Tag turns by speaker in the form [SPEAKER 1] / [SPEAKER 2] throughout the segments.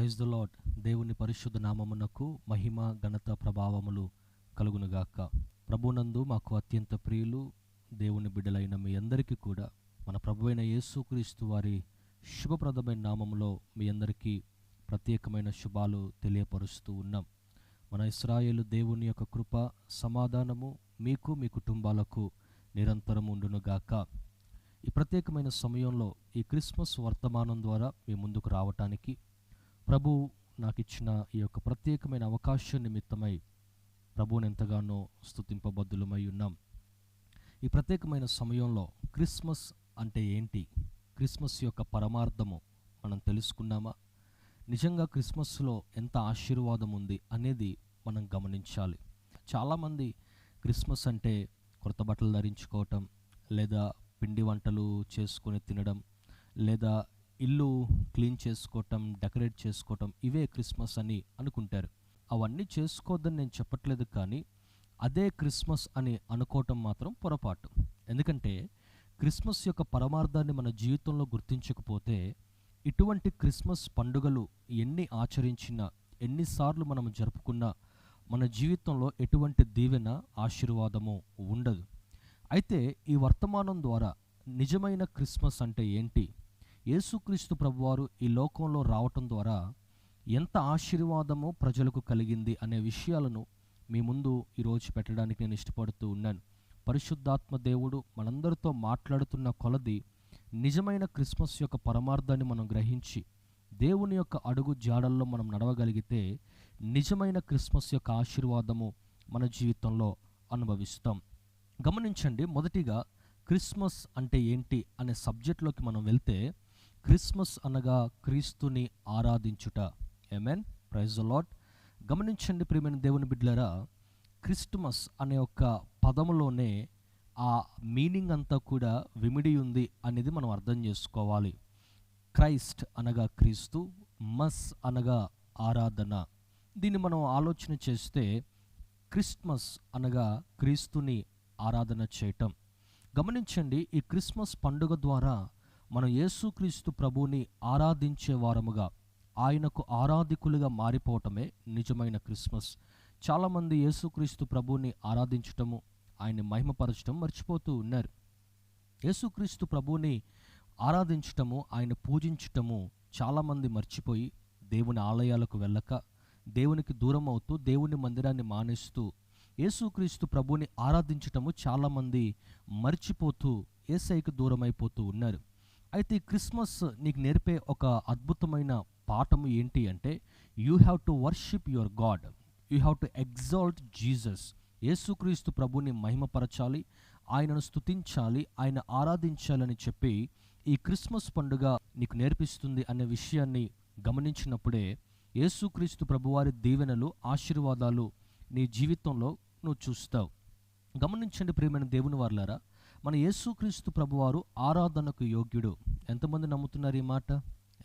[SPEAKER 1] Praise the lord దేవుని పరిశుద్ధ నామమునకు మహిమ ఘనత ప్రభావములు కలుగునుగాక. ప్రభునందు మాకు అత్యంత ప్రియులు దేవుని బిడ్డలైన మీ అందరికీ కూడా మన ప్రభువైన యేసుక్రీస్తు వారి శుభప్రదమైన నామములో మీ అందరికీ ప్రత్యేకమైన శుభాలు తెలియపరుస్తూ ఉన్నాం. మన ఇస్రాయేలు దేవుని యొక్క కృప సమాధానము మీకు మీ కుటుంబాలకు నిరంతరం ఉండునుగాక. ఈ ప్రత్యేకమైన సమయంలో ఈ క్రిస్మస్ వర్తమానం ద్వారా మీ ముందుకు రావటానికి ప్రభు నాకు ఇచ్చిన ఈ యొక్క ప్రత్యేకమైన అవకాశం నిమిత్తమై ప్రభువుని ఎంతగానో స్తుతింపబద్దులమై ఉన్నాం. ఈ ప్రత్యేకమైన సమయంలో క్రిస్మస్ అంటే ఏంటి? క్రిస్మస్ యొక్క పరమార్థము మనం తెలుసుకున్నామా? నిజంగా క్రిస్మస్లో ఎంత ఆశీర్వాదం ఉంది అనేది మనం గమనించాలి. చాలామంది క్రిస్మస్ అంటే కొత్త బట్టలు ధరించుకోవటం లేదా పిండి వంటలు చేసుకొని తినడం లేదా ఇల్లు క్లీన్ చేసుకోవటం డెకరేట్ చేసుకోవటం ఇవే క్రిస్మస్ అని అనుకుంటారు. అవన్నీ చేసుకోవద్దని నేను చెప్పట్లేదు కానీ అదే క్రిస్మస్ అని అనుకోవటం మాత్రం పొరపాటు. ఎందుకంటే క్రిస్మస్ యొక్క పరమార్థాన్ని మన జీవితంలో గుర్తించకపోతే ఇటువంటి క్రిస్మస్ పండుగలు ఎన్ని ఆచరించినా ఎన్నిసార్లు మనం జరుపుకున్నా మన జీవితంలో ఎటువంటి దీవెన ఆశీర్వాదము ఉండదు. అయితే ఈ వర్తమానం ద్వారా నిజమైన క్రిస్మస్ అంటే ఏంటి? యేసుక్రీస్తు ప్రభువారు ఈ లోకంలో రావటం ద్వారా ఎంత ఆశీర్వాదమో ప్రజలకు కలిగింది అనే విషయాలను మీ ముందు ఈరోజు పెట్టడానికి నేను ఇష్టపడుతూ ఉన్నాను. పరిశుద్ధాత్మ దేవుడు మనందరితో మాట్లాడుతున్న కొలది నిజమైన క్రిస్మస్ యొక్క పరమార్థాన్ని మనం గ్రహించి దేవుని యొక్క అడుగు జాడల్లో మనం నడవగలిగితే నిజమైన క్రిస్మస్ యొక్క ఆశీర్వాదము మన జీవితంలో అనుభవిస్తాం. గమనించండి మొదటిగా క్రిస్మస్ అంటే ఏంటి అనే సబ్జెక్ట్లోకి మనం వెళ్తే క్రిస్మస్ అనగా క్రీస్తుని ఆరాధించుట. ఎమెన్ ప్రైజ్ లాట్ గమనించండి ప్రియమైన దేవుని బిడ్డలరా క్రిస్టమస్ అనే ఒక పదములోనే ఆ మీనింగ్ అంతా కూడా విమిడి ఉంది అనేది మనం అర్థం చేసుకోవాలి. క్రైస్ట్ అనగా క్రీస్తు మస్ అనగా ఆరాధన. దీన్ని మనం ఆలోచన చేస్తే క్రిస్మస్ అనగా క్రీస్తుని ఆరాధన చేయటం. గమనించండి ఈ క్రిస్మస్ పండుగ ద్వారా మనం యేసుక్రీస్తు ప్రభువుని ఆరాధించే వారముగా ఆయనకు ఆరాధికులుగా మారిపోవటమే నిజమైన క్రిస్మస్. చాలామంది యేసుక్రీస్తు ప్రభువుని ఆరాధించటము ఆయన్ని మహిమపరచటం మర్చిపోతూ ఉన్నారు. యేసుక్రీస్తు ప్రభువుని ఆరాధించటము ఆయన పూజించటము చాలామంది మర్చిపోయి దేవుని ఆలయాలకు వెళ్ళక దేవునికి దూరం అవుతూ దేవుని మందిరాన్ని మానేస్తూ యేసుక్రీస్తు ప్రభుని ఆరాధించటము చాలామంది మర్చిపోతూ ఏసైకి దూరం అయిపోతూ ఉన్నారు. అయితే క్రిస్మస్ నీకు నేర్పే ఒక అద్భుతమైన పాఠము ఏంటి అంటే you have to worship your God you have to exalt Jesus Yesukristu ప్రభుని మహిమపరచాలి ఆయనను స్తుతించాలి ఆయన ఆరాధించాలని చెప్పి ఈ క్రిస్మస్ పండుగ నీకు నేర్పిస్తుంది అనే విషయాన్ని గమనించినప్పుడే యేసుక్రీస్తు ప్రభువారి దీవెనలు ఆశీర్వాదాలు నీ జీవితంలో నువ్వు చూస్తావు. గమనించండి ప్రియమైన దేవుని వార్లారా మన యేసుక్రీస్తు ప్రభువారు ఆరాధనకు యోగ్యుడు. ఎంతమంది నమ్ముతున్నారు ఈ మాట?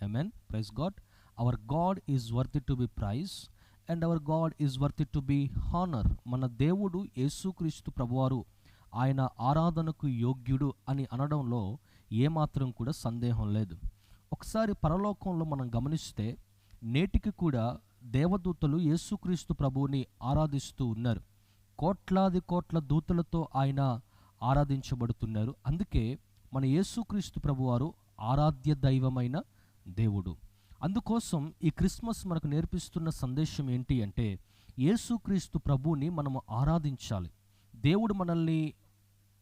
[SPEAKER 1] Amen praise God our God is worth to be praise and our God is worth to be honour మన దేవుడు యేసుక్రీస్తు ప్రభువారు ఆయన ఆరాధనకు యోగ్యుడు అని అనడంలో ఏమాత్రం కూడా సందేహం లేదు. ఒకసారి పరలోకంలో మనం గమనిస్తే నేటికి కూడా దేవదూతలు యేసుక్రీస్తు ప్రభువుని ఆరాధిస్తూ ఉన్నారు. కోట్లాది కోట్ల దూతలతో ఆయన ఆరాధించబడుతున్నారు. అందుకే మన యేసుక్రీస్తు ప్రభువారు ఆరాధ్య దైవమైన దేవుడు. అందుకోసం ఈ క్రిస్మస్ మనకు నేర్పిస్తున్న సందేశం ఏంటి అంటే యేసుక్రీస్తు ప్రభువుని మనము ఆరాధించాలి. దేవుడు మనల్ని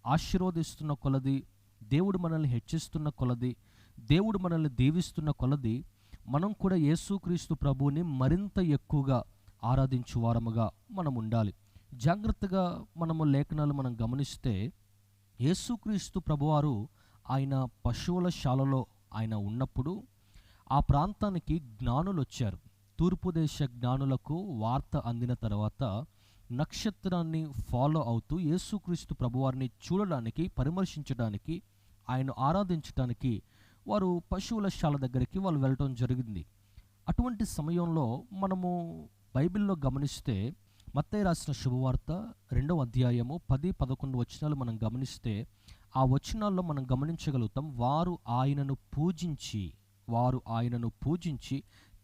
[SPEAKER 1] ఆశీర్వదిస్తున్న కొలది దేవుడు మనల్ని హెచ్చిస్తున్న కొలది దేవుడు మనల్ని దీవిస్తున్న కొలది మనం కూడా యేసుక్రీస్తు ప్రభువుని మరింత ఎక్కువగా ఆరాధించు వారముగా మనం ఉండాలి జాగ్రత్తగా మనము లేఖనాలు మనం గమనిస్తే యేసుక్రీస్తు ప్రభువారు ఆయన పశువుల శాలలో ఆయన ఉన్నప్పుడు ఆ ప్రాంతానికి జ్ఞానులు వచ్చారు తూర్పు దేశ జ్ఞానులకు వార్త అందిన తర్వాత నక్షత్రాన్ని ఫాలో అవుతూ యేసుక్రీస్తు ప్రభువారిని చూడడానికి పరామర్శించడానికి ఆయన ఆరాధించడానికి వారు పశువుల శాల దగ్గరికి వాళ్ళు వెళ్ళటం జరిగింది. అటువంటి సమయంలో మనము బైబిల్లో గమనిస్తే మత్తయ్య రాసిన శుభవార్త రెండవ అధ్యాయము పది పదకొండు వచనాలు మనం గమనిస్తే ఆ వచనాల్లో మనం గమనించగలుగుతాం వారు ఆయనను పూజించి వారు ఆయనను పూజించి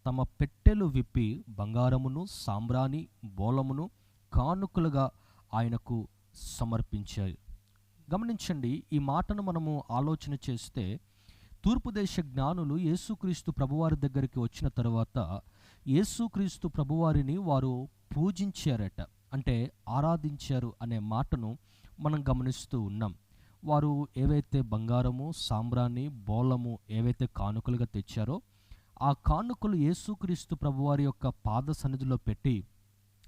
[SPEAKER 1] తమ పెట్టెలు విప్పి బంగారమును సాంబ్రాణి బోలమును కానుకలుగా ఆయనకు సమర్పించారు. గమనించండి ఈ మాటను మనము ఆలోచన చేస్తే తూర్పు దేశ జ్ఞానులు యేసుక్రీస్తు ప్రభువారి దగ్గరికి వచ్చిన తర్వాత యేసుక్రీస్తు ప్రభువారిని వారు పూజించారట. అంటే ఆరాధించారు అనే మాటను మనం గమనిస్తూ ఉన్నాం. వారు ఏవైతే బంగారము సాంబ్రాణి బోలము ఏవైతే కానుకలుగా తెచ్చారో ఆ కానుకలు యేసుక్రీస్తు ప్రభువారి యొక్క పాద సన్నిధిలో పెట్టి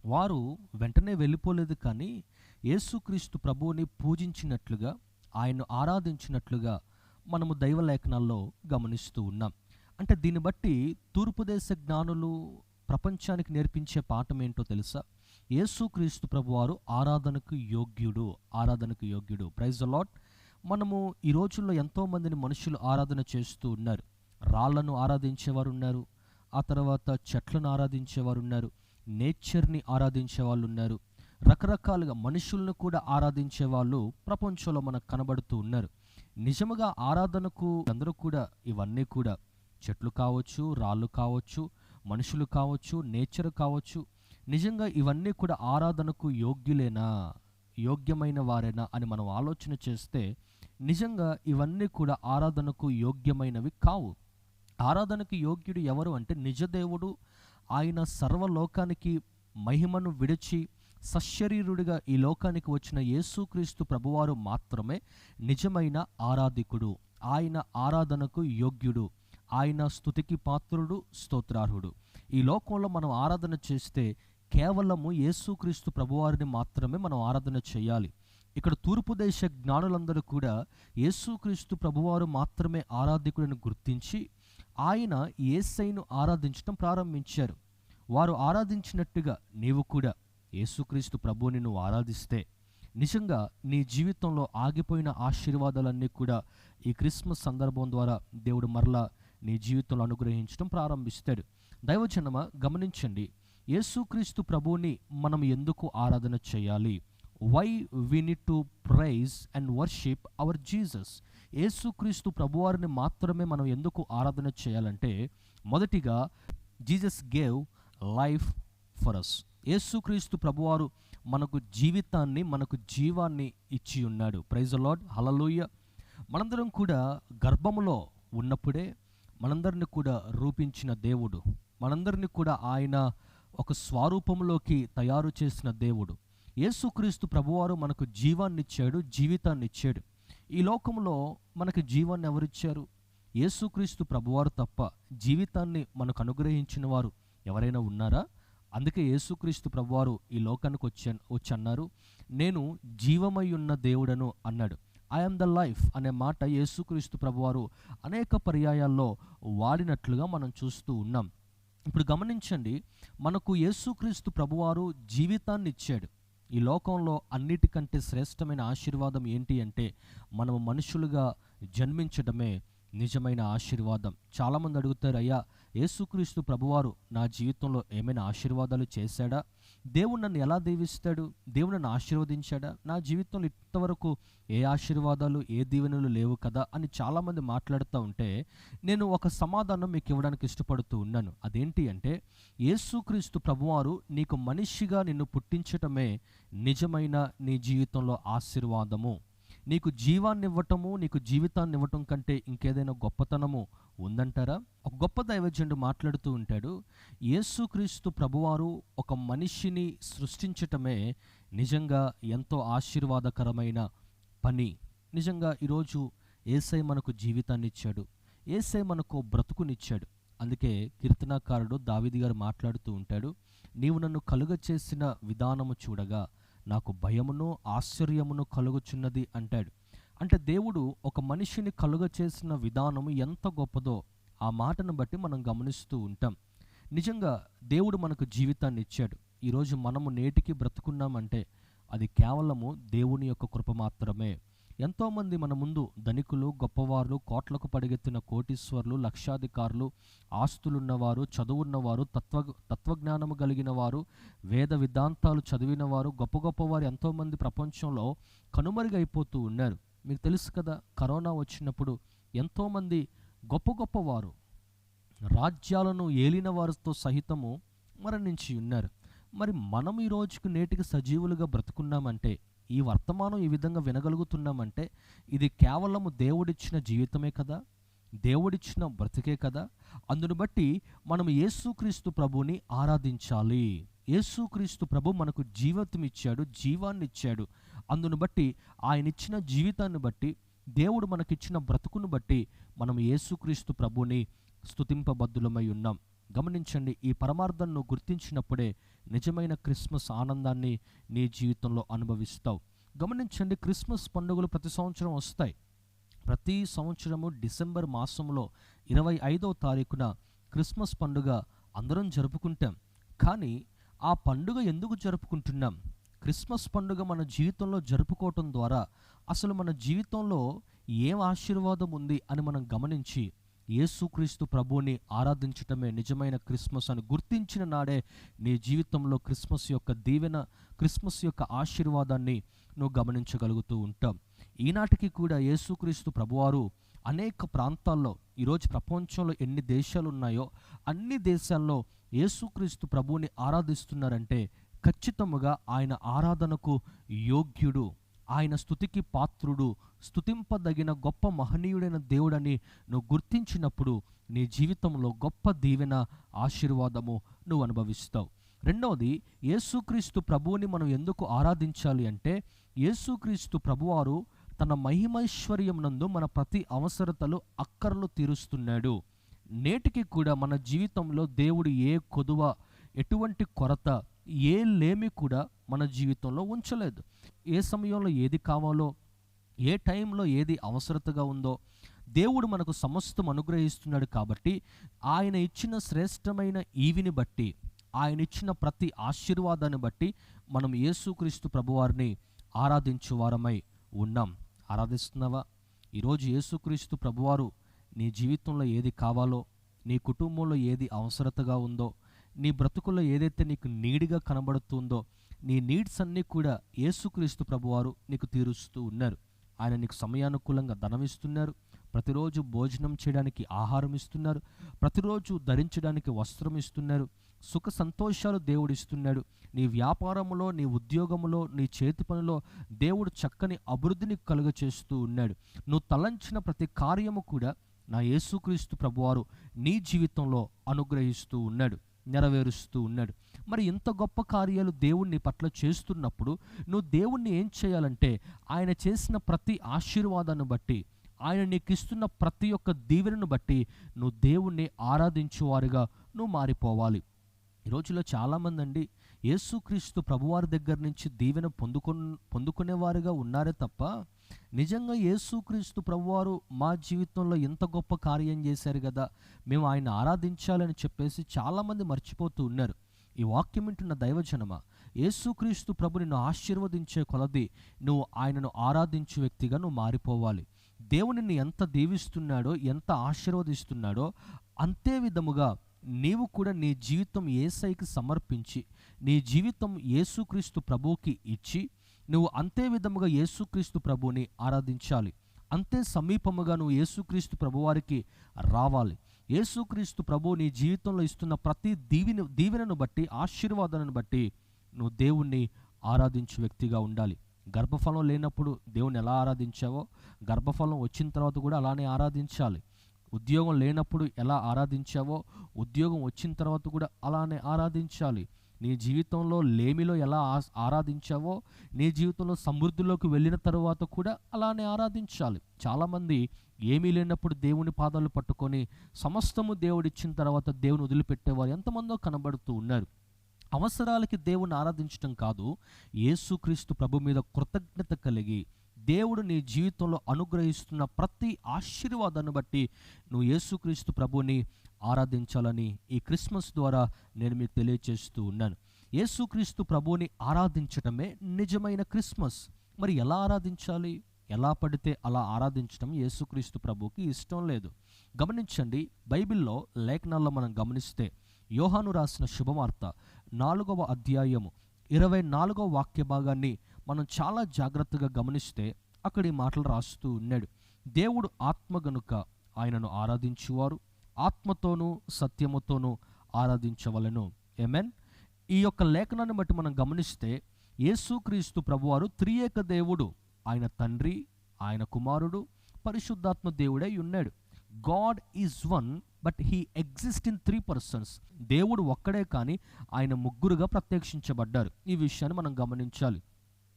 [SPEAKER 1] వారు వెంటనే వెళ్ళిపోలేదు కానీ యేసుక్రీస్తు ప్రభువుని పూజించినట్లుగా ఆయన్ను ఆరాధించినట్లుగా మనము దైవలేఖనాల్లో గమనిస్తూ ఉన్నాం. అంటే దీన్ని బట్టి తూర్పు దేశ జ్ఞానులు ప్రపంచానికి నేర్పించే పాఠం ఏంటో తెలుసా? యేసుక్రీస్తు ప్రభువారు ఆరాధనకు యోగ్యుడు ఆరాధనకు యోగ్యుడు. ప్రైజ్ లాట్ మనము ఈ రోజుల్లో ఎంతోమందిని మనుషులు ఆరాధన చేస్తూ ఉన్నారు. రాళ్ళను ఆరాధించేవారు ఉన్నారు. ఆ తర్వాత చెట్లను ఆరాధించేవారు ఉన్నారు. నేచర్ని ఆరాధించే వాళ్ళు ఉన్నారు. రకరకాలుగా మనుషులను కూడా ఆరాధించే వాళ్ళు ప్రపంచంలో మనకు కనబడుతూ ఉన్నారు. నిజముగా ఆరాధనకు అందరూ కూడా ఇవన్నీ కూడా చెట్లు కావచ్చు రాళ్ళు కావచ్చు మనుషులు కావచ్చు నేచర్ కావచ్చు నిజంగా ఇవన్నీ కూడా ఆరాధనకు యోగ్యులేనా? యోగ్యమైన వారేనా అని మనం ఆలోచన చేస్తే నిజంగా ఇవన్నీ కూడా ఆరాధనకు యోగ్యమైనవి కావు. ఆరాధనకు యోగ్యుడు ఎవరు అంటే నిజదేవుడు. ఆయన సర్వలోకానికి మహిమను విడిచి సశరీరుడిగా ఈ లోకానికి వచ్చిన యేసుక్రీస్తు ప్రభువారు మాత్రమే నిజమైన ఆరాధికుడు. ఆయన ఆరాధనకు యోగ్యుడు. ఆయన స్థుతికి పాత్రుడు స్తోత్రార్హుడు. ఈ లోకంలో మనం ఆరాధన చేస్తే కేవలము యేసుక్రీస్తు ప్రభువారిని మాత్రమే మనం ఆరాధన చేయాలి. ఇక్కడ తూర్పు దేశ జ్ఞానులందరూ కూడా యేసుక్రీస్తు ప్రభువారు మాత్రమే ఆరాధికుడిని గుర్తించి ఆయన ఏసైను ఆరాధించడం ప్రారంభించారు. వారు ఆరాధించినట్టుగా నీవు కూడా యేసుక్రీస్తు ప్రభువుని నువ్వు ఆరాధిస్తే నిజంగా నీ జీవితంలో ఆగిపోయిన ఆశీర్వాదాలన్నీ కూడా ఈ క్రిస్మస్ సందర్భం ద్వారా దేవుడు మరలా నీ జీవితంలో అనుగ్రహించడం ప్రారంభిస్తాడు. దైవజనమ గమనించండి. యేసుక్రీస్తు ప్రభువుని మనం ఎందుకు ఆరాధన చేయాలి? Why we need to praise and worship our Jesus Yesukristu ప్రభువారిని మాత్రమే మనం ఎందుకు ఆరాధన చేయాలంటే మొదటిగా Jesus gave life for us Yesukristu ప్రభువారు మనకు జీవితాన్ని మనకు జీవాన్ని ఇచ్చి ఉన్నాడు. ప్రైజ్ లాడ్ హలలోయ మనందరం కూడా గర్భములో ఉన్నప్పుడే మనందరిని కూడా రూపించిన దేవుడు. మనందరిని కూడా ఆయన ఒక స్వరూపంలోకి తయారు చేసిన దేవుడు. యేసుక్రీస్తు ప్రభువారు మనకు జీవాన్ని ఇచ్చాడు జీవితాన్ని ఇచ్చాడు ఈ లోకంలో మనకు జీవాన్ని ఎవరిచ్చారు? యేసుక్రీస్తు ప్రభువారు తప్ప జీవితాన్ని మనకు అనుగ్రహించిన వారు ఎవరైనా ఉన్నారా? అందుకే యేసుక్రీస్తు ప్రభువారు ఈ లోకానికి వచ్చి వచ్చి అన్నారు నేను జీవమై ఉన్న దేవుడను అన్నాడు. ఐఎమ్ ద లైఫ్ అనే మాట యేసుక్రీస్తు ప్రభువారు అనేక పర్యాయాల్లో వాడినట్లుగా మనం చూస్తూ ఉన్నాం. ఇప్పుడు గమనించండి మనకు యేసుక్రీస్తు ప్రభువారు జీవితాన్ని ఇచ్చాడు. ఈ లోకంలో అన్నిటికంటే శ్రేష్టమైన ఆశీర్వాదం ఏంటి అంటే మనము మనుషులుగా జన్మించడమే నిజమైన ఆశీర్వాదం. చాలామంది అడుగుతారు అయ్యా యేసుక్రీస్తు ప్రభువారు నా జీవితంలో ఏమైనా ఆశీర్వాదాలు చేశాడా? దేవుడు నన్ను ఎలా దీవిస్తాడు? దేవుడు నన్ను ఆశీర్వదించాడా? నా జీవితంలో ఇంతవరకు ఏ ఆశీర్వాదాలు ఏ దీవెనలు లేవు కదా? అని చాలామంది మాట్లాడుతూ ఉంటే నేను ఒక సమాధానం మీకు ఇవ్వడానికి ఇష్టపడుతూ ఉన్నాను. అదేంటి అంటే యేసుక్రీస్తు ప్రభువారు నీకు మనిషిగా నిన్ను పుట్టించటమే నిజమైన నీ జీవితంలో ఆశీర్వాదము. నీకు జీవాన్ని ఇవ్వటము నీకు జీవితాన్ని ఇవ్వటం కంటే ఇంకేదైనా గొప్పతనము ఉందంటారా? ఒక గొప్ప దైవజనుడు మాట్లాడుతూ ఉంటాడు యేసుక్రీస్తు ప్రభువారు ఒక మనిషిని సృష్టించటమే నిజంగా ఎంతో ఆశీర్వాదకరమైన పని. నిజంగా ఈరోజు ఏసై మనకు జీవితాన్ని ఇచ్చాడు ఏసై మనకు బ్రతుకునిచ్చాడు అందుకే కీర్తనాకారుడు దావిది గారు మాట్లాడుతూ ఉంటాడు నీవు నన్ను కలుగ చేసిన విధానము చూడగా నాకు భయమును ఆశ్చర్యమును కలుగుచున్నది అంటాడు. అంటే దేవుడు ఒక మనిషిని కలుగ చేసిన విధానము ఎంత గొప్పదో ఆ మాటను బట్టి మనం గమనిస్తూ ఉంటాం. నిజంగా దేవుడు మనకు జీవితాన్ని ఇచ్చాడు. ఈరోజు మనము నేటికి బ్రతుకున్నామంటే అది కేవలము దేవుని యొక్క కృప మాత్రమే. ఎంతోమంది మన ముందు ధనికులు గొప్పవారు కోట్లకు పడిగెత్తిన కోటీశ్వర్లు లక్షాధికారులు ఆస్తులున్నవారు చదువున్నవారు తత్వ తత్వజ్ఞానము కలిగిన వారు వేద విధాంతాలు చదివిన వారు గొప్ప గొప్పవారు ఎంతోమంది ప్రపంచంలో కనుమరుగైపోతూ ఉన్నారు. మీకు తెలుసు కదా కరోనా వచ్చినప్పుడు ఎంతోమంది గొప్ప గొప్పవారు రాజ్యాలను ఏలిన వారితో సహితము మరణించి ఉన్నారు. మరి మనం ఈ రోజుకు నేటికి సజీవులుగా బ్రతుకున్నామంటే ఈ వర్తమానం ఈ విధంగా వినగలుగుతున్నామంటే ఇది కేవలము దేవుడిచ్చిన జీవితమే కదా దేవుడిచ్చిన బ్రతికే కదా. అందును బట్టి మనం యేసుక్రీస్తు ప్రభుని ఆరాధించాలి. యేసుక్రీస్తు ప్రభు మనకు జీవితం ఇచ్చాడు జీవాన్ని ఇచ్చాడు అందును బట్టి ఆయన ఇచ్చిన జీవితాన్ని బట్టి దేవుడు మనకిచ్చిన బ్రతుకును బట్టి మనం యేసుక్రీస్తు ప్రభుని స్థుతింపబద్ధులమై ఉన్నాం. గమనించండి ఈ పరమార్థంను గుర్తించినప్పుడే నిజమైన క్రిస్మస్ ఆనందాన్ని నీ జీవితంలో అనుభవిస్తావు. గమనించండి క్రిస్మస్ పండుగలు ప్రతి సంవత్సరం వస్తాయి. ప్రతి సంవత్సరము డిసెంబర్ మాసంలో ఇరవై ఐదవ తారీఖున క్రిస్మస్ పండుగ అందరం జరుపుకుంటాం. కానీ ఆ పండుగ ఎందుకు జరుపుకుంటున్నాం? క్రిస్మస్ పండుగ మన జీవితంలో జరుపుకోవటం ద్వారా అసలు మన జీవితంలో ఏం ఆశీర్వాదం ఉంది అని మనం గమనించి యేసుక్రీస్తు ప్రభువుని ఆరాధించటమే నిజమైన క్రిస్మస్ అని గుర్తించిన నాడే నీ జీవితంలో క్రిస్మస్ యొక్క దీవెన క్రిస్మస్ యొక్క ఆశీర్వాదాన్ని నువ్వు గమనించగలుగుతూ ఉంటాం. ఈనాటికి కూడా యేసుక్రీస్తు ప్రభువారు అనేక ప్రాంతాల్లో ఈరోజు ప్రపంచంలో ఎన్ని దేశాలు ఉన్నాయో అన్ని దేశాల్లో యేసుక్రీస్తు ప్రభువుని ఆరాధిస్తున్నారంటే ఖచ్చితముగా ఆయన ఆరాధనకు యోగ్యుడు. ఆయన స్థుతికి పాత్రుడు. స్థుతింపదగిన గొప్ప మహనీయుడైన దేవుడని నువ్వు గుర్తించినప్పుడు నీ జీవితంలో గొప్ప దీవెన ఆశీర్వాదము నువ్వు అనుభవిస్తావు. రెండవది యేసుక్రీస్తు ప్రభువుని మనం ఎందుకు ఆరాధించాలి అంటే యేసుక్రీస్తు ప్రభువారు తన మహిమైశ్వర్యం నందు మన ప్రతి అవసరతలు అక్కర్లు తీరుస్తున్నాడు. నేటికి కూడా మన జీవితంలో దేవుడు ఏ కొదువ ఎటువంటి కొరత ఏ లేమి కూడా మన జీవితంలో ఉంచలేదు. ఏ సమయంలో ఏది కావాలో ఏ టైంలో ఏది అవసరతగా ఉందో దేవుడు మనకు సమస్తం అనుగ్రహిస్తున్నాడు కాబట్టి ఆయన ఇచ్చిన శ్రేష్టమైన ఈవిని బట్టి ఆయన ఇచ్చిన ప్రతి ఆశీర్వాదాన్ని బట్టి మనం యేసుక్రీస్తు ప్రభువారిని ఆరాధించు వారమై ఉన్నాం. ఆరాధిస్తున్నావా? ఈరోజు యేసుక్రీస్తు ప్రభువారు నీ జీవితంలో ఏది కావాలో నీ కుటుంబంలో ఏది అవసరతగా ఉందో నీ బ్రతుకుల్లో ఏదైతే నీకు నీడిగా కనబడుతుందో నీ నీడ్స్ అన్నీ కూడా యేసుక్రీస్తు ప్రభువారు నీకు తీరుస్తూ ఉన్నారు. ఆయన నీకు సమయానుకూలంగా ధనం ఇస్తున్నారు ప్రతిరోజు భోజనం చేయడానికి ఆహారం ఇస్తున్నారు. ప్రతిరోజు ధరించడానికి వస్త్రం ఇస్తున్నారు. సుఖ సంతోషాలు దేవుడు ఇస్తున్నాడు. నీ వ్యాపారంలో నీ ఉద్యోగంలో నీ చేతి పనిలో దేవుడు చక్కని అభివృద్ధిని కలుగ చేస్తూ ఉన్నాడు. నువ్వు తలంచిన ప్రతి కార్యము కూడా నా యేసుక్రీస్తు ప్రభువారు నీ జీవితంలో అనుగ్రహిస్తూ ఉన్నాడు. నెరవేరుస్తూ ఉన్నాడు. మరి ఇంత గొప్ప కార్యాలు దేవుణ్ణి పట్ల చేస్తున్నప్పుడు నువ్వు దేవుణ్ణి ఏం చేయాలంటే ఆయన చేసిన ప్రతి ఆశీర్వాదాన్ని బట్టి ఆయన నీకు ఇస్తున్న ప్రతి ఒక్క దీవెనను బట్టి నువ్వు దేవుణ్ణి ఆరాధించేవారుగా నువ్వు మారిపోవాలి. ఈ రోజుల్లో చాలామంది అండి యేసుక్రీస్తు ప్రభువారి దగ్గర నుంచి దీవెన పొందుకొ పొందుకునేవారుగా ఉన్నారే తప్ప నిజంగా యేసుక్రీస్తు ప్రభువారు మా జీవితంలో ఎంత గొప్ప కార్యం చేశారు కదా మేము ఆయన ఆరాధించాలని చెప్పేసి చాలామంది మర్చిపోతూ ఉన్నారు. ఈ వాక్యం వింటున్న దైవజనమ యేసుక్రీస్తు ప్రభు నిన్ను ఆశీర్వదించే కొలది నువ్వు ఆయనను ఆరాధించే వ్యక్తిగా నువ్వు మారిపోవాలి. దేవుడు నిన్ను ఎంత దీవిస్తున్నాడో ఎంత ఆశీర్వదిస్తున్నాడో అంతే విధముగా నీవు కూడా నీ జీవితం ఏసైకి సమర్పించి నీ జీవితం యేసుక్రీస్తు ప్రభువుకి ఇచ్చి నువ్వు అంతే విధముగా యేసుక్రీస్తు ప్రభువుని ఆరాధించాలి. అంతే సమీపముగా నువ్వు యేసుక్రీస్తు ప్రభువారికి రావాలి. యేసుక్రీస్తు ప్రభు నీ జీవితంలో ఇస్తున్న ప్రతి దీవిని దీవెనను బట్టి ఆశీర్వాదాలను బట్టి నువ్వు దేవుణ్ణి ఆరాధించు వ్యక్తిగా ఉండాలి. గర్భఫలం లేనప్పుడు దేవుని ఎలా ఆరాధించావో గర్భఫలం వచ్చిన తర్వాత కూడా అలానే ఆరాధించాలి. ఉద్యోగం లేనప్పుడు ఎలా ఆరాధించావో ఉద్యోగం వచ్చిన తర్వాత కూడా అలానే ఆరాధించాలి. నీ జీవితంలో లేమిలో ఎలా ఆరాధించావో నీ జీవితంలో సమృద్ధిలోకి వెళ్ళిన తర్వాత కూడా అలానే ఆరాధించాలి. చాలామంది ఏమీ లేనప్పుడు దేవుని పాదాలు పట్టుకొని సమస్తము దేవుడిచ్చిన తర్వాత దేవుని వదిలిపెట్టేవారు ఎంతమందో కనబడుతూ ఉన్నారు. అవసరాలకి దేవుని ఆరాధించటం కాదు యేసుక్రీస్తు ప్రభు మీద కృతజ్ఞత కలిగి దేవుడు నీ జీవితంలో అనుగ్రహిస్తున్న ప్రతి ఆశీర్వాదాన్ని బట్టి నువ్వు యేసుక్రీస్తు ప్రభుని ఆరాధించాలని ఈ క్రిస్మస్ ద్వారా నేను మీకు తెలియచేస్తూ ఉన్నాను. యేసుక్రీస్తు ప్రభుని ఆరాధించటమే నిజమైన క్రిస్మస్. మరి ఎలా ఆరాధించాలి? ఎలా పడితే అలా ఆరాధించడం యేసుక్రీస్తు ప్రభుకి ఇష్టం లేదు. గమనించండి బైబిల్లో లేఖనాల్లో మనం గమనిస్తే యోహాను రాసిన శుభవార్త నాలుగవ అధ్యాయము ఇరవై నాలుగవ వాక్య భాగాన్ని మనం చాలా జాగ్రత్తగా గమనిస్తే అక్కడి మాటలు రాస్తూ ఉన్నాడు. దేవుడు ఆత్మ గనుక ఆయనను ఆరాధించువారు ఆత్మతోనూ సత్యముతోనూ ఆరాధించవలను. ఏమెన్ ఈ యొక్క లేఖనాన్ని బట్టి మనం గమనిస్తే యేసుక్రీస్తు ప్రభువారు త్రియేక దేవుడు ఆయన తండ్రి ఆయన కుమారుడు పరిశుద్ధాత్మ దేవుడై ఉన్నాడు. God is one but he exist in three persons దేవుడు ఒక్కడే కానీ ఆయన ముగ్గురుగా ప్రత్యక్షించబడ్డారు. ఈ విషయాన్ని మనం గమనించాలి.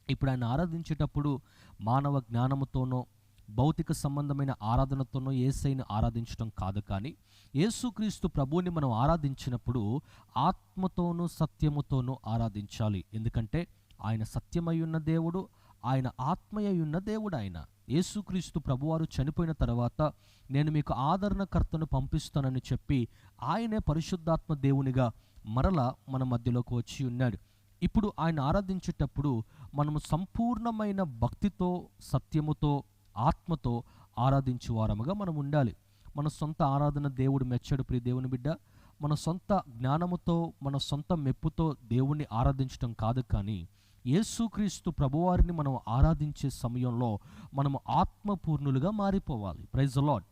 [SPEAKER 1] ఇప్పుడు ఆయన ఆరాధించేటప్పుడు మానవ జ్ఞానముతోనో భౌతిక సంబంధమైన ఆరాధనతోనో ఏసైని ఆరాధించడం కాదు కానీ యేసుక్రీస్తు ప్రభువుని మనం ఆరాధించినప్పుడు ఆత్మతోనూ సత్యముతోనూ ఆరాధించాలి. ఎందుకంటే ఆయన సత్యమై ఉన్న దేవుడు ఆయన ఆత్మయ్యున్న దేవుడు ఆయన. యేసుక్రీస్తు ప్రభువారు చనిపోయిన తర్వాత నేను మీకు ఆదరణకర్తను పంపిస్తానని చెప్పి ఆయనే పరిశుద్ధాత్మ దేవునిగా మరల మన మధ్యలోకి వచ్చి ఉన్నాడు. ఇప్పుడు ఆయన ఆరాధించేటప్పుడు మనము సంపూర్ణమైన భక్తితో సత్యముతో ఆత్మతో ఆరాధించే వారముగా మనం ఉండాలి. మన సొంత ఆరాధన దేవుడు మెచ్చడు ప్రియ దేవుని బిడ్డ. మన సొంత జ్ఞానముతో మన సొంత మెప్పుతో దేవుణ్ణి ఆరాధించడం కాదు కానీ యేసుక్రీస్తు ప్రభువారిని మనం ఆరాధించే సమయంలో మనము ఆత్మపూర్ణులుగా మారిపోవాలి. ప్రైజ్ లాడ్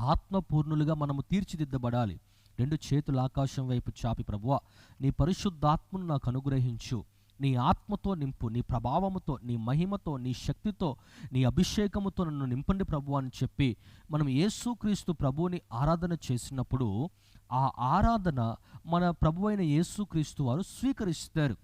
[SPEAKER 1] ఆత్మపూర్ణులుగా మనము తీర్చిదిద్దబడాలి. రెండు చేతుల ఆకాశం వైపు చాపి ప్రభువా నీ పరిశుద్ధాత్మను నాకు అనుగ్రహించు. నీ ఆత్మతో నింపు నీ ప్రభావముతో నీ మహిమతో నీ శక్తితో నీ అభిషేకముతో నన్ను నింపండి ప్రభు అని చెప్పి మనం యేసుక్రీస్తు ప్రభువుని ఆరాధన చేసినప్పుడు ఆ ఆరాధన మన ప్రభు అయిన యేసుక్రీస్తు వారు స్వీకరిస్తారు.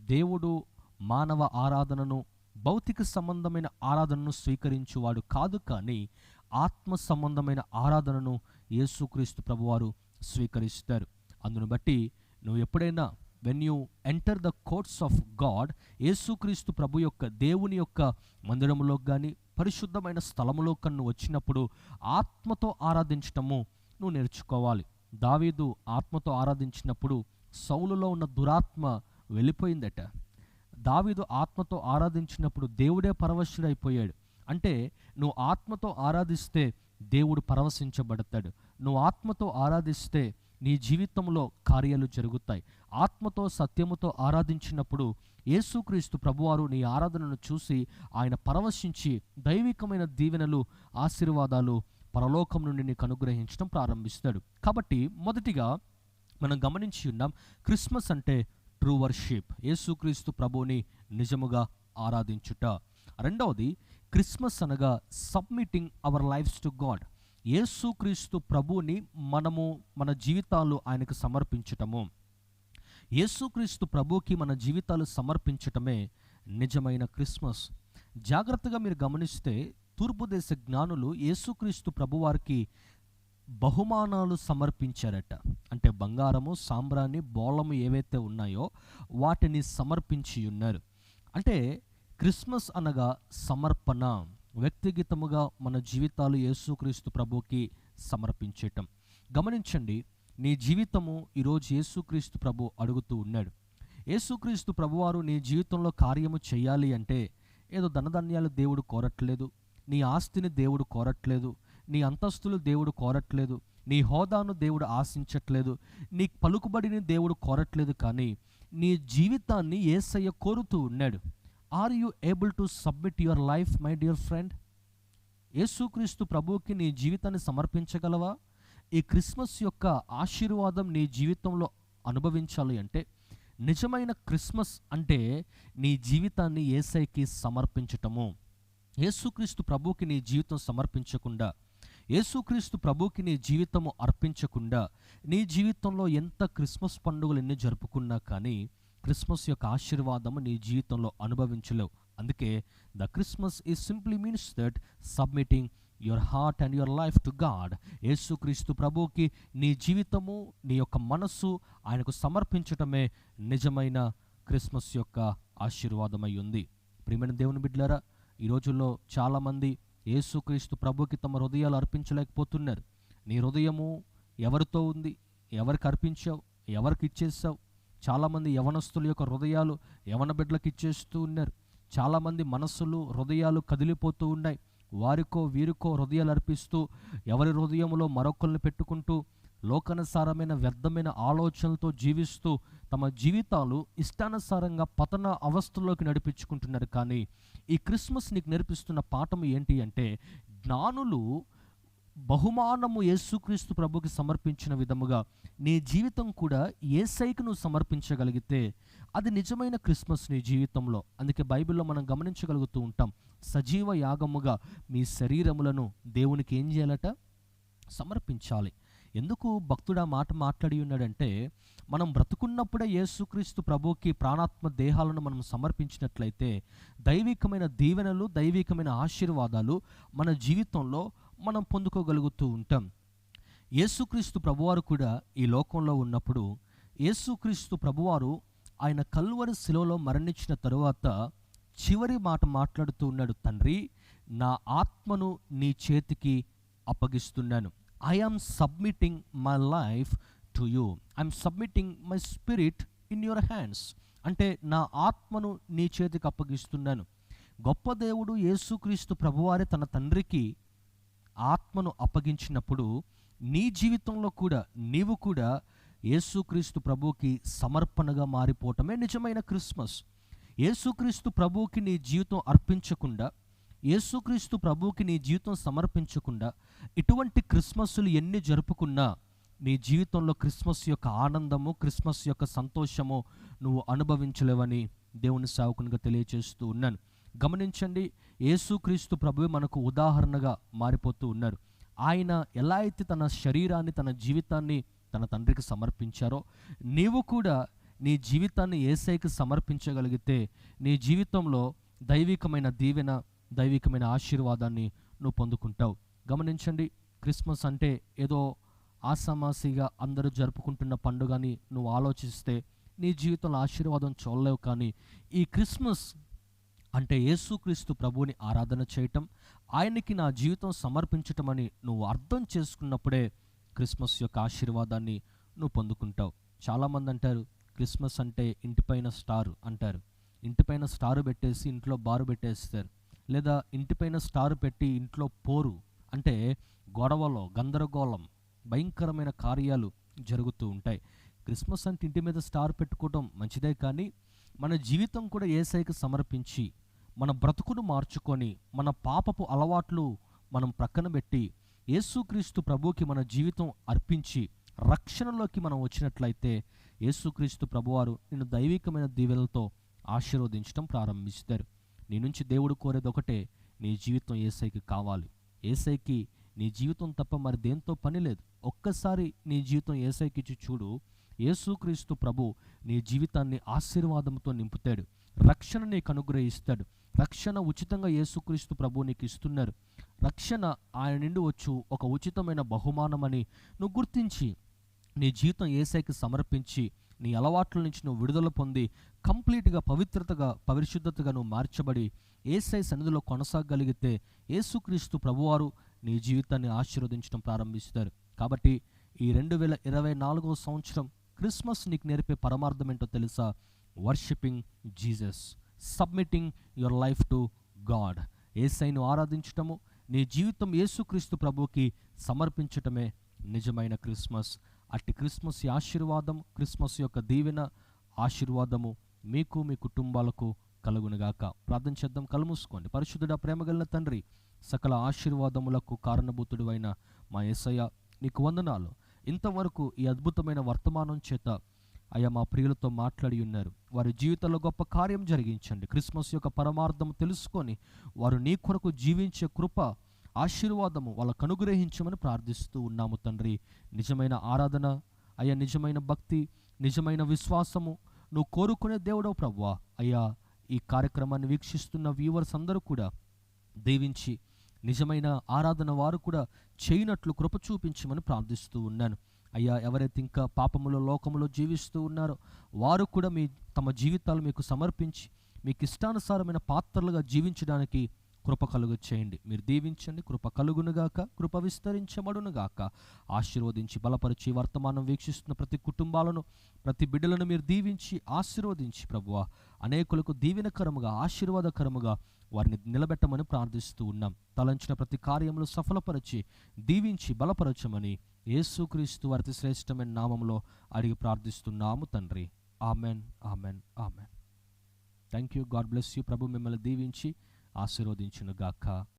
[SPEAKER 1] దేవుడు మానవ ఆరాధనను భౌతిక సంబంధమైన ఆరాధనను స్వీకరించువాడు కాదు కానీ ఆత్మ సంబంధమైన ఆరాధనను యేసుక్రీస్తు ప్రభువారు స్వీకరిస్తారు. అందును బట్టి నువ్వు ఎప్పుడైనా when you enter the courts of God Yesukristu ప్రభు యొక్క దేవుని యొక్క మందిరంలో కానీ పరిశుద్ధమైన స్థలంలో కన్ను వచ్చినప్పుడు ఆత్మతో ఆరాధించటము నువ్వు నేర్చుకోవాలి. దావీదు ఆత్మతో ఆరాధించినప్పుడు సౌలులో ఉన్న దురాత్మ వెళ్ళిపోయిందట. దావీదు ఆత్మతో ఆరాధించినప్పుడు దేవుడే పరవశుడైపోయాడు. అంటే నువ్వు ఆత్మతో ఆరాధిస్తే దేవుడు పరవశించబడతాడు. నువ్వు ఆత్మతో ఆరాధిస్తే నీ జీవితంలో కార్యాలు జరుగుతాయి. ఆత్మతో సత్యముతో ఆరాధించినప్పుడు యేసుక్రీస్తు ప్రభువారు నీ ఆరాధనను చూసి ఆయన పరవశించి దైవికమైన దీవెనలు ఆశీర్వాదాలు పరలోకం నుండి నీకు అనుగ్రహించడం ప్రారంభిస్తాడు. కాబట్టి మొదటిగా మనం గమనించి ఉన్నాం క్రిస్మస్ అంటే ట్రూ వర్షిప్ యేసుక్రీస్తు ప్రభువుని నిజముగా ఆరాధించుట. రెండవది క్రిస్మస్ అనగా submitting our lives to God. Yesukristu ప్రభువుని మనము మన జీవితాలు ఆయనకు సమర్పించటము. యేసుక్రీస్తు ప్రభుకి మన జీవితాలు సమర్పించటమే నిజమైన క్రిస్మస్. జాగ్రత్తగా మీరు గమనిస్తే తూర్పు దేశ జ్ఞానులు యేసుక్రీస్తు ప్రభువారికి బహుమానాలు సమర్పించారట. అంటే బంగారము సాంబ్రాణి బోళము ఏవైతే ఉన్నాయో వాటిని సమర్పించి ఉన్నారు. అంటే క్రిస్మస్ అనగా సమర్పణ వ్యక్తిగతముగా మన జీవితాలు యేసుక్రీస్తు ప్రభుకి సమర్పించటం. గమనించండి నీ జీవితము ఈరోజు యేసుక్రీస్తు ప్రభు అడుగుతూ ఉన్నాడు. యేసుక్రీస్తు ప్రభువారు నీ జీవితంలో కార్యము చేయాలి అంటే ఏదో ధనధాన్యాలు దేవుడు కోరట్లేదు నీ ఆస్తిని దేవుడు కోరట్లేదు నీ అంతస్తులు దేవుడు కోరట్లేదు నీ హోదాను దేవుడు ఆశించట్లేదు నీ పలుకుబడిని దేవుడు కోరట్లేదు కానీ నీ జీవితాన్ని ఏసయ్య కోరుతూ ఉన్నాడు. Are you able to submit your life my dear friend Yesukristu ప్రభువుకి నీ జీవితాన్ని సమర్పించగలవా? ఈ క్రిస్మస్ యొక్క ఆశీర్వాదం నీ జీవితంలో అనుభవించాలి అంటే నిజమైన క్రిస్మస్ అంటే నీ జీవితాన్ని ఏసైకి సమర్పించటము. యేసుక్రీస్తు ప్రభుకి నీ జీవితం సమర్పించకుండా యేసుక్రీస్తు ప్రభుకి నీ జీవితము అర్పించకుండా నీ జీవితంలో ఎంత క్రిస్మస్ పండుగలు ఎన్ని జరుపుకున్నా కానీ క్రిస్మస్ యొక్క ఆశీర్వాదము నీ జీవితంలో అనుభవించలేవు. అందుకే the Christmas is simply means that submitting your heart and your life to God Yesukristu ప్రభువుకి నీ జీవితము నీ యొక్క మనస్సు ఆయనకు సమర్పించటమే నిజమైన క్రిస్మస్ యొక్క ఆశీర్వాదమై ఉంది ప్రియమైన దేవుని బిడ్డలారా ఈ రోజుల్లో చాలామంది యేసుక్రీస్తు ప్రభుకి తమ హృదయాలు అర్పించలేకపోతున్నారు. నీ హృదయము ఎవరితో ఉంది? ఎవరికి అర్పించావు? ఎవరికి ఇచ్చేసావు చాలామంది యవనస్తుల యొక్క హృదయాలు యవన బిడ్డలకు ఇచ్చేస్తూ ఉన్నారు. చాలామంది మనస్సులు హృదయాలు కదిలిపోతూ ఉన్నాయి. వారికో వీరికో హృదయాలు అర్పిస్తూ ఎవరి హృదయంలో మరొకరిని పెట్టుకుంటూ లోకానుసారమైన వ్యర్థమైన ఆలోచనలతో జీవిస్తూ తమ జీవితాలు ఇష్టానుసారంగా పతన అవస్థలోకి నడిపించుకుంటున్నారు. కానీ ఈ క్రిస్మస్ నీకు నేర్పిస్తున్న పాఠం ఏంటి అంటే జ్ఞానులు బహుమానము యేసుక్రీస్తు ప్రభుకి సమర్పించిన విధముగా నీ జీవితం కూడా ఏసైకి నువ్వు సమర్పించగలిగితే అది నిజమైన క్రిస్మస్ నీ జీవితంలో. అందుకే బైబిల్లో మనం గమనించగలుగుతూ ఉంటాం సజీవ యాగముగా మీ శరీరములను దేవునికి ఏం చేయాలట? సమర్పించాలి. ఎందుకు భక్తుడు ఆ మాట మాట్లాడి ఉన్నాడంటే మనం బ్రతుకున్నప్పుడే యేసుక్రీస్తు ప్రభుకి ప్రాణాత్మ దేహాలను మనం సమర్పించినట్లయితే దైవికమైన దీవెనలు దైవికమైన ఆశీర్వాదాలు మన జీవితంలో మనం పొందుకోగలుగుతూ ఉంటాం. యేసుక్రీస్తు ప్రభువారు కూడా ఈ లోకంలో ఉన్నప్పుడు యేసుక్రీస్తు ప్రభువారు ఆయన కల్వరి శిలువలో మరణించిన తరువాత చివరి మాట మాట్లాడుతూ ఉన్నాడు తండ్రి నా ఆత్మను నీ చేతికి అప్పగిస్తున్నాను. I am submitting my life to you I'm submitting my spirit in your hands అంటే నా ఆత్మను నీ చేతికి అప్పగిస్తున్నాను. గొప్ప దేవుడు యేసుక్రీస్తు ప్రభువారే తన తండ్రికి ఆత్మను అప్పగించినప్పుడు నీ జీవితంలో కూడా నీవు కూడా యేసుక్రీస్తు ప్రభువుకి సమర్పణగా మారిపోవటమే నిజమైన క్రిస్మస్. యేసుక్రీస్తు ప్రభువుకి నీ జీవితం అర్పించకుండా యేసుక్రీస్తు ప్రభువుకి నీ జీవితం సమర్పించకుండా ఇటువంటి క్రిస్మస్లు ఎన్ని జరుపుకున్నా నీ జీవితంలో క్రిస్మస్ యొక్క ఆనందము క్రిస్మస్ యొక్క సంతోషము నువ్వు అనుభవించలేవని దేవుని సేవకునిగా తెలియజేస్తూ ఉన్నాను. గమనించండి యేసుక్రీస్తు ప్రభువే మనకు ఉదాహరణగా మారిపోతూ ఉన్నారు. ఆయన ఎలా అయితే తన శరీరాన్ని తన జీవితాన్ని తన తండ్రికి సమర్పించారో నీవు కూడా నీ జీవితాన్ని ఏసైకి సమర్పించగలిగితే నీ జీవితంలో దైవికమైన దీవెన దైవికమైన ఆశీర్వాదాన్ని నువ్వు పొందుకుంటావు. గమనించండి క్రిస్మస్ అంటే ఏదో ఆసామాసిగా అందరూ జరుపుకుంటున్న పండుగని నువ్వు ఆలోచిస్తే నీ జీవితంలో ఆశీర్వాదం చూడలేవు కానీ ఈ క్రిస్మస్ అంటే యేసుక్రీస్తు ప్రభువుని ఆరాధన చేయటం ఆయనకి నా జీవితం సమర్పించటం అని నువ్వు అర్థం చేసుకున్నప్పుడే క్రిస్మస్ యొక్క ఆశీర్వాదాన్ని నువ్వు పొందుకుంటావు. చాలామంది అంటారు క్రిస్మస్ అంటే ఇంటిపైన స్టార్ అంటారు. ఇంటిపైన స్టార్ పెట్టేసి ఇంట్లో బారు పెట్టేస్తారు. లేదా ఇంటిపైన స్టార్ పెట్టి ఇంట్లో పోరు. అంటే గొడవలో గందరగోళం భయంకరమైన కార్యాలు జరుగుతూ ఉంటాయి. క్రిస్మస్ అంటే ఇంటి మీద స్టార్ పెట్టుకోవడం మంచిదే కానీ మన జీవితం కూడా ఏసైకి సమర్పించి మన బ్రతుకును మార్చుకొని మన పాపపు అలవాట్లు మనం ప్రక్కన పెట్టి యేసుక్రీస్తు ప్రభువుకి మన జీవితం అర్పించి రక్షణలోకి మనం వచ్చినట్లయితే యేసుక్రీస్తు ప్రభువారు నిన్ను దైవికమైన దీవెలతో ఆశీర్వదించడం ప్రారంభిస్తారు. నీ నుంచి దేవుడు కోరేది ఒకటే నీ జీవితం ఏసైకి కావాలి. ఏసైకి నీ జీవితం తప్ప మరి దేంతో పని లేదు. ఒక్కసారి నీ జీవితం ఏసైకి ఇచ్చి చూడు యేసుక్రీస్తు ప్రభు నీ జీవితాన్ని ఆశీర్వాదంతో నింపుతాడు. రక్షణ నీకు అనుగ్రహిస్తాడు. రక్షణ ఉచితంగా యేసుక్రీస్తు ప్రభు నీకు ఇస్తున్నారు. రక్షణ ఆయన నుండి వచ్చు ఒక ఉచితమైన బహుమానమని నువ్వు గుర్తించి నీ జీవితం ఏసైకి సమర్పించి నీ అలవాట్ల నుంచి నువ్వు విడుదల పొంది కంప్లీట్గా పవిత్రతగా పరిశుద్ధతగా నువ్వు మార్చబడి ఏసై సన్నిధిలో కొనసాగలిగితే యేసుక్రీస్తు ప్రభువారు నీ జీవితాన్ని ఆశీర్వదించడం ప్రారంభిస్తారు. కాబట్టి ఈ రెండు వేల ఇరవై నాలుగవ సంవత్సరం క్రిస్మస్ నీకు నేర్పే పరమార్థం ఏంటో తెలుసా? Worshipping Jesus. Submitting your life to God. ఏసైను ఆరాధించటము నీ జీవితం యేసుక్రీస్తు ప్రభుకి సమర్పించటమే నిజమైన క్రిస్మస్. అట్టి క్రిస్మస్ ఆశీర్వాదం క్రిస్మస్ యొక్క దీవెన ఆశీర్వాదము మీకు మీ కుటుంబాలకు కలుగునుగాక ప్రార్థన చేద్దాం కలుమూసుకోండి పరిశుద్ధుడ ప్రేమగలిన తండ్రి సకల ఆశీర్వాదములకు కారణభూతుడు అయిన మా యేసయ్య నీకు వందనాలు. ఇంతవరకు ఈ అద్భుతమైన వర్తమానం చేత అయ్యా మా ప్రియులతో మాట్లాడి ఉన్నారు. వారి జీవితంలో గొప్ప కార్యం జరిగించండి. క్రిస్మస్ యొక్క పరమార్థం తెలుసుకొని వారు నీ కొరకు జీవించే కృప ఆశీర్వాదము వాళ్ళకు అనుగ్రహించమని ప్రార్థిస్తూ ఉన్నాము తండ్రి. నిజమైన ఆరాధన అయ్యా నిజమైన భక్తి నిజమైన విశ్వాసము నువ్వు కోరుకునే దేవుడవు ప్రవ్వా అయ్యా ఈ కార్యక్రమాన్ని వీక్షిస్తున్న వ్యూవర్స్ అందరూ కూడా దీవించి నిజమైన ఆరాధన వారు కూడా చేయనట్లు కృప చూపించమని ప్రార్థిస్తూ ఉన్నాను. అయ్యా ఎవరైతే ఇంకా పాపములో లోకములో జీవిస్తూ ఉన్నారో వారు కూడా మీ తమ జీవితాలు మీకు సమర్పించి మీకు ఇష్టానుసారమైన పాత్రలుగా జీవించడానికి కృప కలుగు చేయండి. మీరు దీవించండి. కృప కలుగునుగాక కృప విస్తరించబడునుగాక ఆశీర్వదించి బలపరిచి వర్తమానం వీక్షిస్తున్న ప్రతి కుటుంబాలను ప్రతి బిడ్డలను మీరు దీవించి ఆశీర్వదించి ప్రభువా అనేకులకు దీవెనకరముగా ఆశీర్వాదకరముగా వారిని నిలబెట్టమని ప్రార్థిస్తూ ఉన్నాం. తలంచిన ప్రతి కార్యములు సఫలపరిచి దీవించి బలపరచమని యేసుక్రీస్తు అతి శ్రేష్టమైన నామంలో అడిగి ప్రార్థిస్తున్నాము తండ్రి. Amen amen amen. Thank you God bless you ప్రభు మిమ్మల్ని దీవించి ఆశీర్వదించునుగాక.